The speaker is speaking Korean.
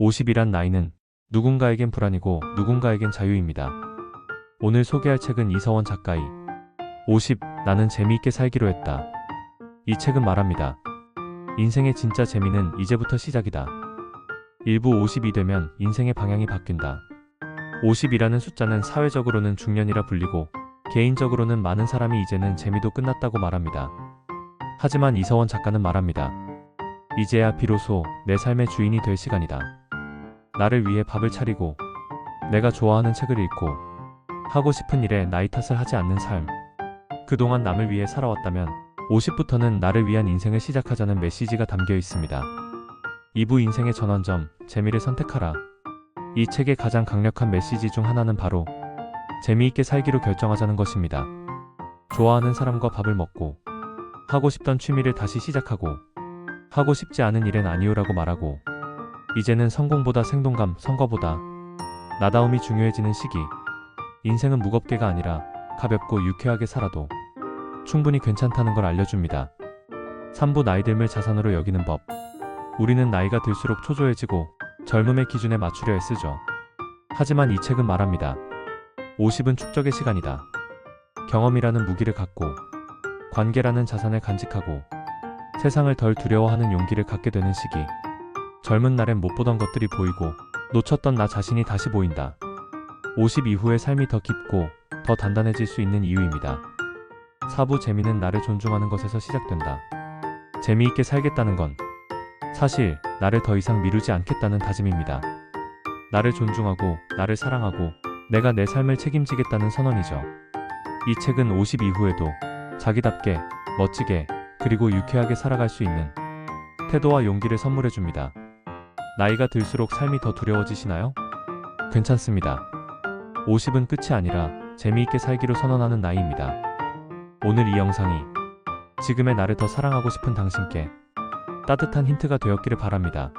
50이란 나이는 누군가에겐 불안이고 누군가에겐 자유입니다. 오늘 소개할 책은 이서원 작가의 50 나는 재미있게 살기로 했다. 이 책은 말합니다. 인생의 진짜 재미는 이제부터 시작이다. 일부 50이 되면 인생의 방향이 바뀐다. 50이라는 숫자는 사회적으로는 중년이라 불리고 개인적으로는 많은 사람이 이제는 재미도 끝났다고 말합니다. 하지만 이서원 작가는 말합니다. 이제야 비로소 내 삶의 주인이 될 시간이다. 나를 위해 밥을 차리고 내가 좋아하는 책을 읽고 하고 싶은 일에 나이 탓을 하지 않는 삶. 그동안 남을 위해 살아왔다면 50부터는 나를 위한 인생을 시작하자는 메시지가 담겨 있습니다. 2부 인생의 전환점, 재미를 선택하라. 이 책의 가장 강력한 메시지 중 하나는 바로 재미있게 살기로 결정하자는 것입니다. 좋아하는 사람과 밥을 먹고 하고 싶던 취미를 다시 시작하고 하고 싶지 않은 일엔 아니오라고 말하고 이제는 성공보다 생동감, 선거보다 나다움이 중요해지는 시기. 인생은 무겁게가 아니라 가볍고 유쾌하게 살아도 충분히 괜찮다는 걸 알려줍니다. 3부 나이 듦을 자산으로 여기는 법. 우리는 나이가 들수록 초조해지고 젊음의 기준에 맞추려 애쓰죠. 하지만 이 책은 말합니다. 50은 축적의 시간이다. 경험이라는 무기를 갖고 관계라는 자산을 간직하고 세상을 덜 두려워하는 용기를 갖게 되는 시기. 젊은 날엔 못 보던 것들이 보이고 놓쳤던 나 자신이 다시 보인다. 50 이후의 삶이 더 깊고 더 단단해질 수 있는 이유입니다. 사부 재미는 나를 존중하는 것에서 시작된다. 재미있게 살겠다는 건 사실 나를 더 이상 미루지 않겠다는 다짐입니다. 나를 존중하고 나를 사랑하고 내가 내 삶을 책임지겠다는 선언이죠. 이 책은 50 이후에도 자기답게 멋지게 그리고 유쾌하게 살아갈 수 있는 태도와 용기를 선물해 줍니다. 나이가 들수록 삶이 더 두려워지시나요? 괜찮습니다. 50은 끝이 아니라 재미있게 살기로 선언하는 나이입니다. 오늘 이 영상이 지금의 나를 더 사랑하고 싶은 당신께 따뜻한 힌트가 되었기를 바랍니다.